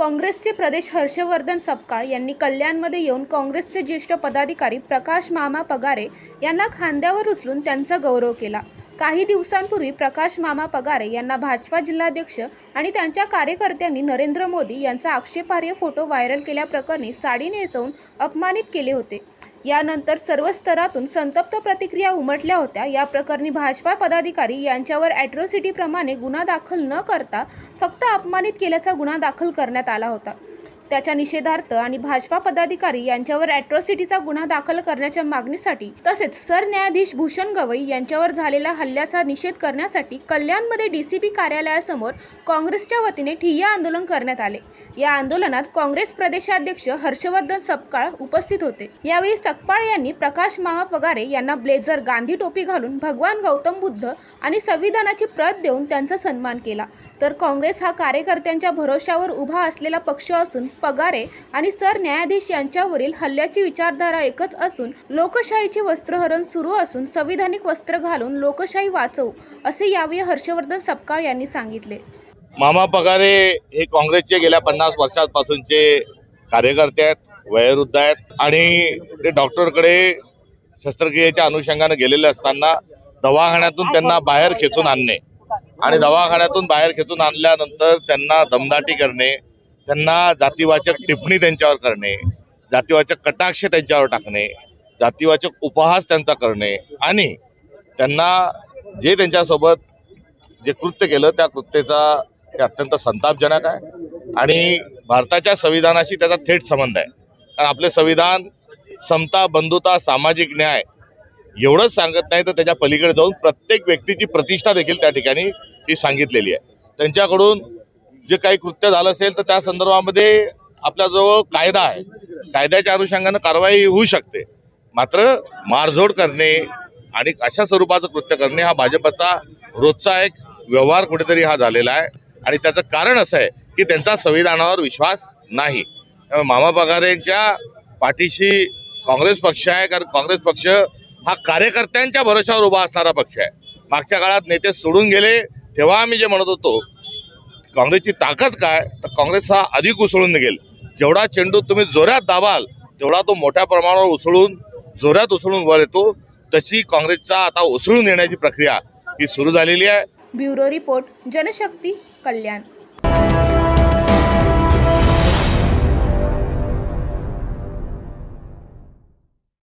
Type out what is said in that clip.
काँग्रेसचे प्रदेश हर्षवर्धन सपकाळ यांनी कल्याणमध्ये येऊन काँग्रेसचे ज्येष्ठ पदाधिकारी प्रकाश मामा पगारे यांना खांद्यावर उचलून त्यांचा गौरव केला. काही दिवसांपूर्वी प्रकाश मामा पगारे यांना भाजपा जिल्हाध्यक्ष आणि त्यांच्या कार्यकर्त्यांनी नरेंद्र मोदी यांचा आक्षेपार्ह फोटो व्हायरल केल्याप्रकरणी साडी नेसवून अपमानित केले होते. यानंतर सर्व स्तरातून संतप्त प्रतिक्रिया उमटल्या होत्या. या प्रकरणी भाजपा पदाधिकारी यांच्यावर ॲट्रॉसिटीप्रमाणे गुन्हा दाखल न करता फक्त अपमानित केल्याचा गुन्हा दाखल करण्यात आला होता. त्याच्या निषेधार्थ आणि भाजपा पदाधिकारी यांच्यावर अॅट्रॉसिटीचा गुन्हा दाखल करण्याच्या मागणीसाठी तसेच सरन्यायाधीश भूषण गवई यांच्यावर झालेल्या हल्ल्याचा निषेध करण्यासाठी कल्याणमध्ये डीसीपी कार्यालयासमोर काँग्रेसच्या वतीने ठिय्या आंदोलन करण्यात आले. या आंदोलनात काँग्रेस प्रदेशाध्यक्ष हर्षवर्धन सपकाळ उपस्थित होते. यावेळी सकपाळ यांनी प्रकाश मामा पगारे यांना ब्लेझर गांधी टोपी घालून भगवान गौतम बुद्ध आणि संविधानाची प्रत देऊन त्यांचा सन्मान केला. तर काँग्रेस हा कार्यकर्त्यांच्या भरोशावर उभा असलेला पक्ष असून पगारे आणि सरन्यायाधीश यांच्यावरील हल्ल्याची विचारधारा एकच असून लोकशाहीचे वस्त्रहरण सुरू असून संविधानिक वस्त्र घालून लोकशाही वाचवू असे यावेळी हर्षवर्धन सपकाळ यांनी सांगितले. मामा पगारे हे काँग्रेसचे गेल्या पन्नास वर्षांपासूनचे कार्यकर्ते आहेत वयोवृद्ध आहेत आणि ते डॉक्टरकडे शस्त्रक्रियेच्या अनुषंगाने गेलेले असताना दवाखान्यातून त्यांना बाहेर खेचून आणणे आणि दवाखान्यातून बाहेर खेचून आणल्यानंतर त्यांना दमदाटी करणे त्यांना जातीवाचक टिप्पणी त्यांच्यावर करणे जातीवाचक कटाक्ष त्यांच्यावर टाकणे जातीवाचक उपहास त्यांचा करणे आणि त्यांना जे त्यांच्यासोबत जे कृत्य केलं त्या कृत्याचा हे अत्यंत संतापजनक आहे आणि भारताच्या संविधानाशी त्याचा थेट संबंध आहे. कारण आपले संविधान समता बंधुता सामाजिक न्याय एवढंच सांगत नाही तर त्याच्या पलीकडे जाऊन प्रत्येक व्यक्तीची प्रतिष्ठा देखील त्या ठिकाणी ही सांगितलेली आहे. त्यांच्याकडून जे काही कृत्य झालं असेल तर त्या संदर्भामध्ये आपल्याजवळ कायदा आहे. कायद्याच्या अनुषंगानं कारवाई होऊ शकते. मात्र मारझोड करणे आणि अशा स्वरूपाचं कृत्य करणे हा भाजपचा रोजचा एक व्यवहार कुठेतरी हा झालेला आहे. आणि त्याचं कारण असं आहे की त्यांचा संविधानावर विश्वास नाही. त्यामुळे मामा पगारेंच्या पाठीशी काँग्रेस पक्ष आहे कारण काँग्रेस पक्ष हा कार्यकर्त्यांच्या भरोशावर उभा असणारा पक्ष आहे. मागच्या काळात नेते सोडून गेले तेव्हा आम्ही जे म्हणत होतो काँग्रेसची ताकद काय? तर काँग्रेस हा अधिक उसळून निघेल. जेवढा चेंडू तुम्ही जोरात दाबाल तेवढा तो मोठ्या प्रमाणावर उसळून जोरात उसळून वर येतो. तशी काँग्रेसचा आता उसळून येण्याची प्रक्रिया ही सुरू झालेली आहे. Bureau report Janshakti Kalyan.